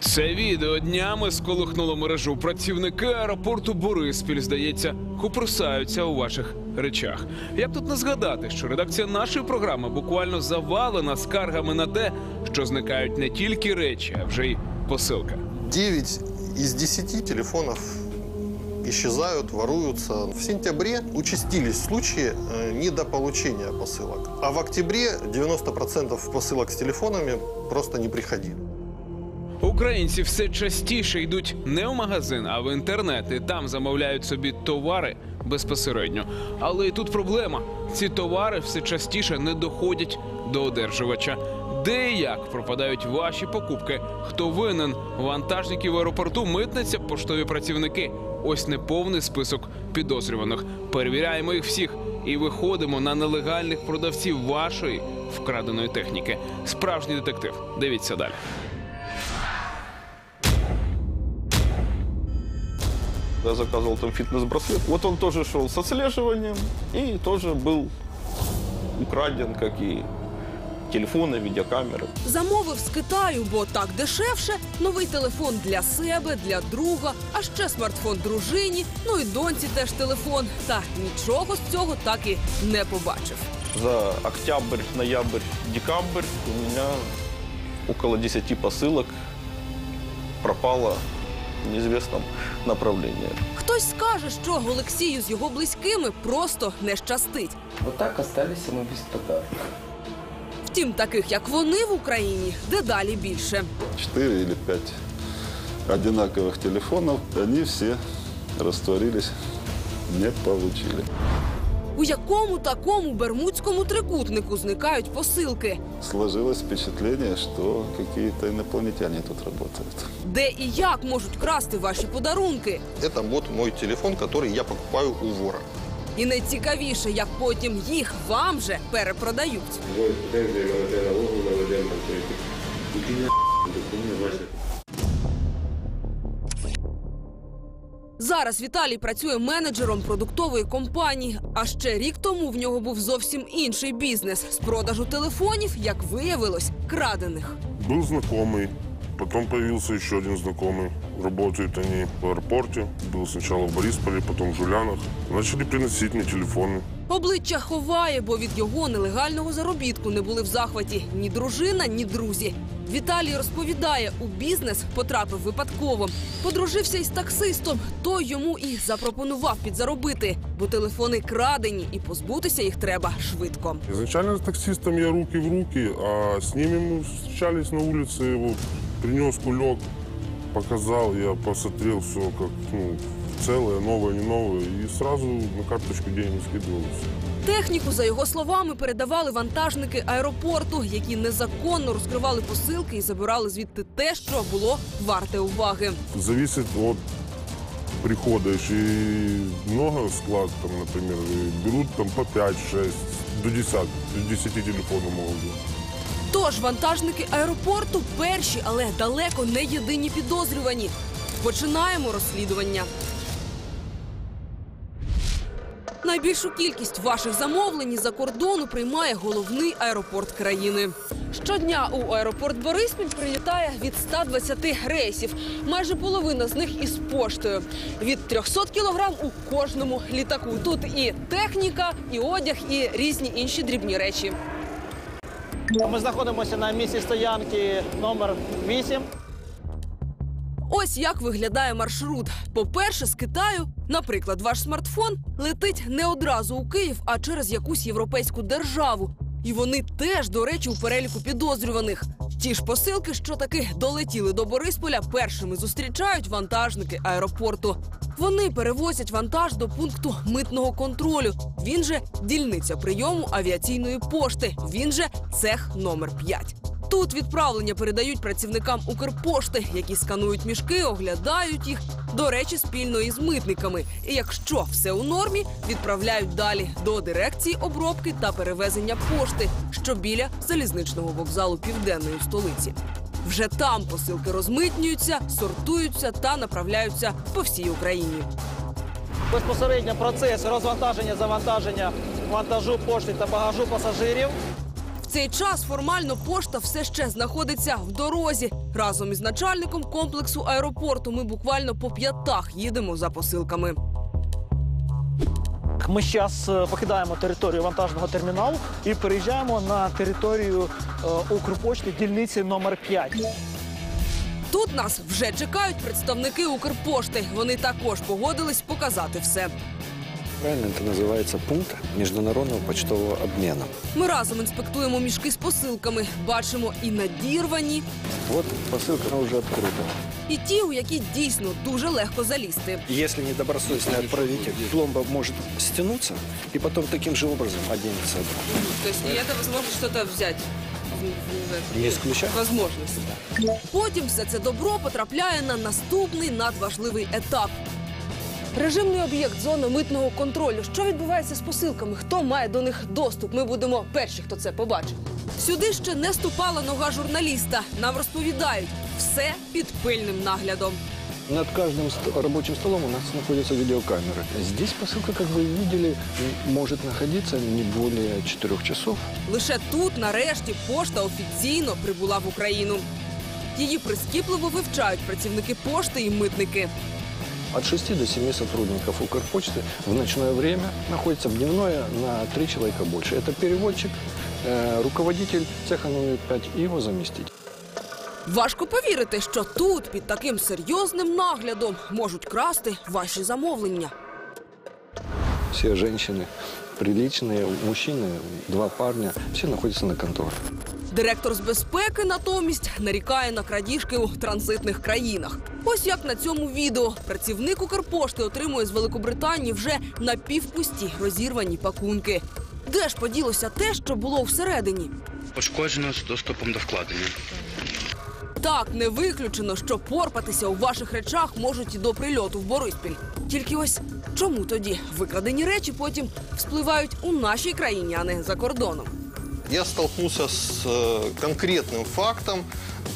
Це відео днями сколихнуло мережу. Працівники аеропорту Бориспіль, здається, куперсаються у ваших речах. Як тут не згадати, що редакція нашої програми буквально завалена скаргами на те, що зникають не тільки речі, а вже й посилка. 9 из 10 телефонов исчезают, воруются. В сентябре участились случаи э, недополучения посылок. А в октябре 90% посылок с телефонами просто не приходили. Українці все частіше йдуть не в магазин, а в інтернет і там замовляють собі товари безпосередньо. Але і тут проблема: ці товари все частіше не доходять до одержувача. Де і як пропадають ваші покупки? Хто винен? Вантажники в аеропорту, митниця, поштові працівники. Ось неповний список підозрюваних. Перевіряємо їх всіх і виходимо на нелегальних продавців вашої вкраденої техніки. Справжній детектив. Дивіться далі. Я заказывал там фитнес-браслет. Вот он тоже шел с отслеживанием и тоже был украден, как и телефоны, видеокамеры. Замовив з Китаю, бо так дешевше. Новий телефон для себе, для друга, а ще смартфон дружині. Ну і доньці теж телефон. Та нічого з цього так і не побачив. За октябрь, ноябрь, декабрь у меня около 10 посылок пропало в неизвестном направлении. Хтось скаже, що Олексію з його близькими просто не щастить. Вот так остались и без подарка. Втім, таких як вони в Україні дедалі більше. 4 или 5 одинаковых телефонов, они все растворились, не получили. У якому такому бермудському трикутнику зникають посилки, Сложилось впечатление, что какие-то инопланетяне тут работают. де і як можуть красти ваші подарунки. Это вот мой телефон, который я покупаю у вора. І найцікавіше, як потім їх вам же перепродають. Зараз Віталій працює менеджером продуктової компанії. А ще рік тому в нього був зовсім інший бізнес з продажу телефонів, як виявилось, крадених. Був знакомый, потом появился еще один знакомый. Работают они в аэропорте. Был сначала в Борисполе, потом в Жулянах. Начали приносить мне телефоны. Обличчя ховає, бо від його нелегального заробітку не були в захваті ні дружина, ні друзі. Віталій розповідає, у бізнес потрапив випадково. Подружився із таксистом. Той йому і запропонував підзаробити, бо телефони крадені, і позбутися їх треба швидко. Изначально с таксистом я руки в руки, а с ними мы встречались на улице. Я вот принес кулек, показал, я посмотрел все как ну, целое, новое, не новое. И сразу на карточку деньги скидывал. и всё. Техніку, за його словами, передавали вантажники аеропорту, які незаконно розкривали посилки і забирали звідти те, що було варте уваги. Зависит от прихода. Если много склад, там, например, и берут там по 5-6, до 10, до 10 телефонов могут быть. Тож вантажники аеропорту перші, але далеко не єдині підозрювані. Починаємо розслідування. Найбільшу кількість ваших замовлень за кордону приймає головний аеропорт країни. Щодня у аеропорт Бориспіль прилітає від 120 рейсів. Майже половина з них із поштою. Від 300 кілограм у кожному літаку. Тут і техніка, і одяг, і різні інші дрібні речі. Ми знаходимося на місці стоянки номер 8. Ось як виглядає маршрут. По-перше, з Китаю, наприклад, ваш смартфон летить не одразу у Київ, а через якусь європейську державу. І вони теж, до речі, у переліку підозрюваних. Ті ж посилки, що таки долетіли до Борисполя, першими зустрічають вантажники аеропорту. Вони перевозять вантаж до пункту митного контролю. Він же дільниця прийому авіаційної пошти. Він же цех номер 5. Тут відправлення передають працівникам Укрпошти, які сканують мішки, оглядають їх, до речі, спільно із митниками. І якщо все у нормі, відправляють далі до дирекції обробки та перевезення пошти, що біля залізничного вокзалу південної столиці. Вже там посилки розмитнюються, сортуються та направляються по всій Україні. Безпосередньо процес розвантаження, завантаження вантажу пошти та багажу пасажирів. Цей час формально пошта все ще знаходиться в дорозі. Разом із начальником комплексу аеропорту ми буквально по п'ятах їдемо за посилками. Ми зараз покидаємо територію вантажного терміналу і переїжджаємо на територію е, Укрпочти дільниці номер 5. Тут нас вже чекають представники Укрпошти. Вони також погодились показати все. Правильно, это называется пункт международного почтового обмена. Ми разом інспектуємо мішки з посилками. Бачимо і надірвані, Вот посылка она уже открыта. і ті, у які дійсно дуже легко залізти. Если недобросовестный отправитель, пломба может стянуться и потом таким же образом оденется. Тобто є можливість щось взяти. Не исключаю. Возможність. Потім все це добро потрапляє на наступний надважливий етап. Режимний об'єкт зони митного контролю. Що відбувається з посилками? Хто має до них доступ? Ми будемо перші, хто це побачить. Сюди ще не ступала нога журналіста. Нам розповідають все під пильним наглядом. Над каждым ст- рабочим столом у нас находятся видеокамеры. Здесь посылка, как вы видели, м- может находиться не более 4 часов. Лише тут, нарешті, пошта офіційно прибула в Україну. Її прискіпливо вивчають працівники пошти і митники. От 6 до 7 сотрудников Укрпочты в ночное время находится в дневное на 3 человека больше. Это переводчик, э, руководитель цеха номер 5 и его заместитель. Важко повірити, що тут під таким серйозним наглядом можуть красти ваші замовлення. Все женщины приличные, мужчины, два парня, все находятся на конторе. Директор з безпеки натомість нарікає на крадіжки у транзитних країнах. Ось як на цьому відео працівник Укрпошти отримує з Великобританії вже напівпусті розірвані пакунки. Де ж поділося те, що було всередині? Пошкоджено з доступом до вкладення. Так, не виключено, що порпатися у ваших речах можуть і до прильоту в Бориспіль. Тільки ось чому тоді викрадені речі потім вспливають у нашій країні, а не за кордоном Я столкнулся с э, конкретным фактом,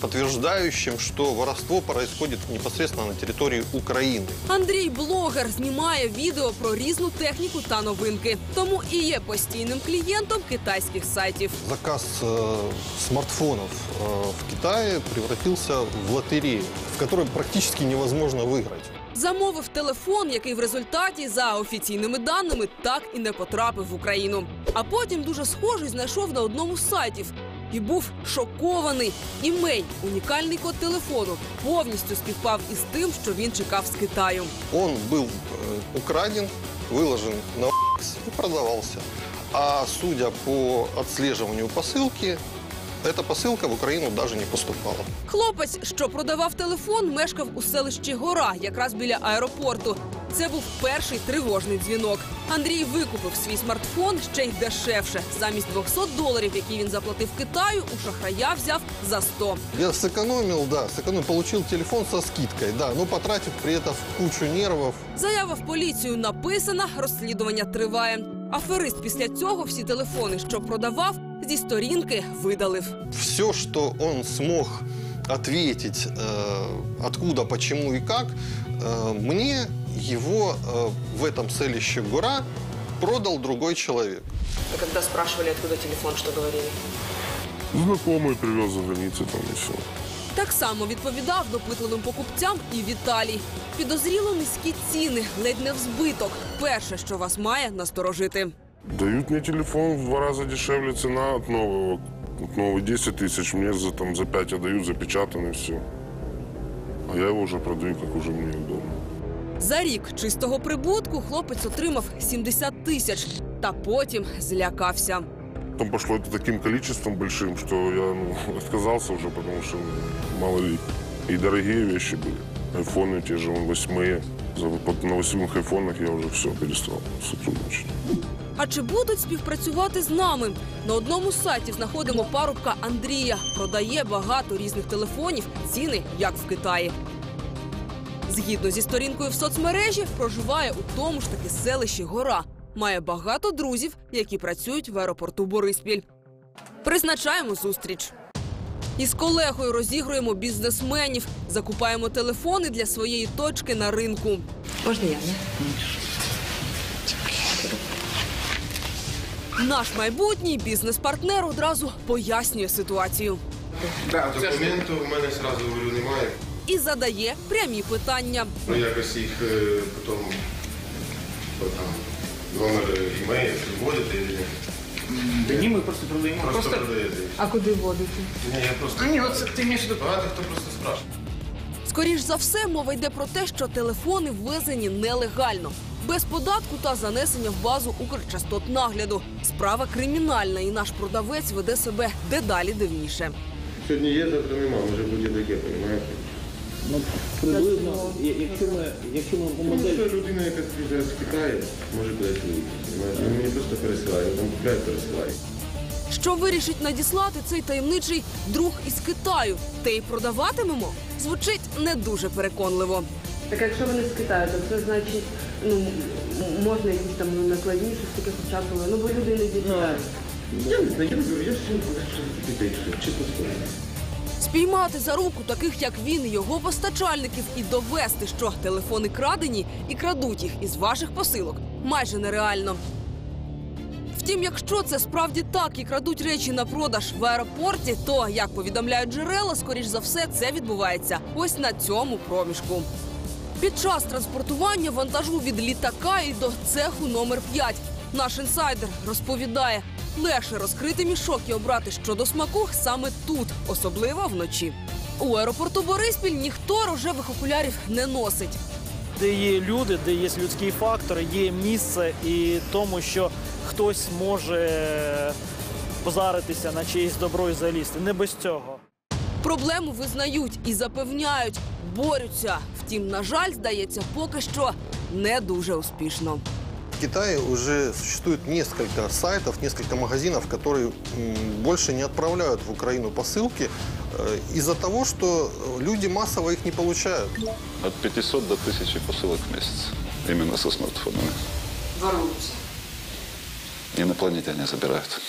подтверждающим, что воровство происходит непосредственно на территории Украины. Андрій блогер знімає відео про різну техніку та новинки, тому і є постійним клієнтом китайських сайтів. Заказ э, смартфонов э, в Китае превратился в лотерею, в которой практически невозможно выиграть. Замовив телефон, який в результаті, за офіційними даними, так і не потрапив в Україну. А потім дуже схожий знайшов на одному з сайтів. І був шокований. Імей, унікальний код телефону, повністю співпав із тим, що він чекав з Китаю. Он был э, украден, выложен на OLX и продавался. А судя по отслеживанию посылки, эта посылка в Украину даже не поступала. Хлопець, що продавав телефон, мешкав у селищі Гора, якраз біля аеропорту. Це був перший тривожний дзвінок. Андрій викупив свій смартфон ще й дешевше. Замість 200 доларів, які він заплатив Китаю, у шахрая взяв за 100. Я сэкономил, да, сэкономил, получил телефон со скидкой, да, но потратив при этом кучу нервов. Заява в поліцію написана, розслідування триває. Аферист після цього всі телефони, що продавав, зі сторінки видалив. Все, что он смог ответить, э, откуда, почему и как, э, мне его э, в этом селище Гора продал другой человек. А коли спрашивали, откуда телефон, що говорили? Знакомый привез за границы там и все. Так само відповідав допитливим покупцям і Віталій. Підозріло низькі ціни, ледь не в збиток. Перше, що вас має насторожити. Дают мне телефон в два раза дешевле цена от нового. От нового 10 тысяч, мне за, там, за 5 отдают, запечатанный все. А я его уже продаю, как уже мне удобно. За рік чистого прибутку хлопець отримав 70 тисяч, та потім злякався. Потом пошло это таким количеством большим, что я ну, отказался уже, потому что ну, мало ли. И дорогие вещи были. Айфоны те же, вон, восьмые. За, под, на восьмых айфонах я уже все перестал сотрудничать. А чи будуть співпрацювати з нами? На одному з сайтів знаходимо парубка Андрія. Продає багато різних телефонів, ціни як в Китаї. Згідно зі сторінкою в соцмережі, проживає у тому ж таки селищі Гора. Має багато друзів, які працюють в аеропорту Бориспіль. Призначаємо зустріч. Із колегою розігруємо бізнесменів, закупаємо телефони для своєї точки на ринку. Можна я? Наш майбутній бізнес-партнер одразу пояснює ситуацію Документу в мене зразу говорю немає. і задає прямі питання. Ну якось їх е, потім о, там, номер імейл вводити і Да ні, ми просто продаємо. просто продаєте. А куди водити? Ні, я просто Ні, от ти мені сюди багато хто просто спрашує. Скоріш за все, мова йде про те, що телефони ввезені нелегально, без податку та занесення в базу Укрчастотнагляду. Справа кримінальна, і наш продавець веде себе дедалі дивніше. Сьогодні є, завтра нема, може бути таке, розумієте? Ну, приблизно, я- якщо ми, якщо ми по Ну, моделі... це людина, яка зараз в Китаї, може кудись виїхати. Він мені просто пересилає, там купляє, пересилає. Що вирішить надіслати цей таємничий друг із Китаю? Те й продаватимемо? Звучить не дуже переконливо. Так якщо вони з Китаю, то це значить, ну м- можна якісь там накладні, щось таке хочапили. Ну бо люди не дізнають. Я не знаю, я не говорю, я ж чесно скажу. Спіймати за руку таких, як він, і його постачальників, і довести, що телефони крадені і крадуть їх із ваших посилок, майже нереально. Втім, якщо це справді так і крадуть речі на продаж в аеропорті, то як повідомляють джерела, скоріш за все, це відбувається ось на цьому проміжку. Під час транспортування вантажу від літака і до цеху номер 5 наш інсайдер розповідає, легше розкрити мішок і обрати щодо смаку саме тут, особливо вночі. У аеропорту Бориспіль ніхто рожевих окулярів не носить. Де є люди, де є людський фактор, є місце і тому, що хтось може позаритися на чиєсь добро і залізти. Не без цього. Проблему визнають і запевняють, борються. Втім, на жаль, здається, поки що не дуже успішно. В Китае уже существует несколько сайтов, несколько магазинов, которые м, больше не отправляют в Украину посылки э, из-за того, что люди массово их не получают. От 500 до 1000 посылок в месяц. Именно со смартфонами. Воруються. Инопланетяне забирают.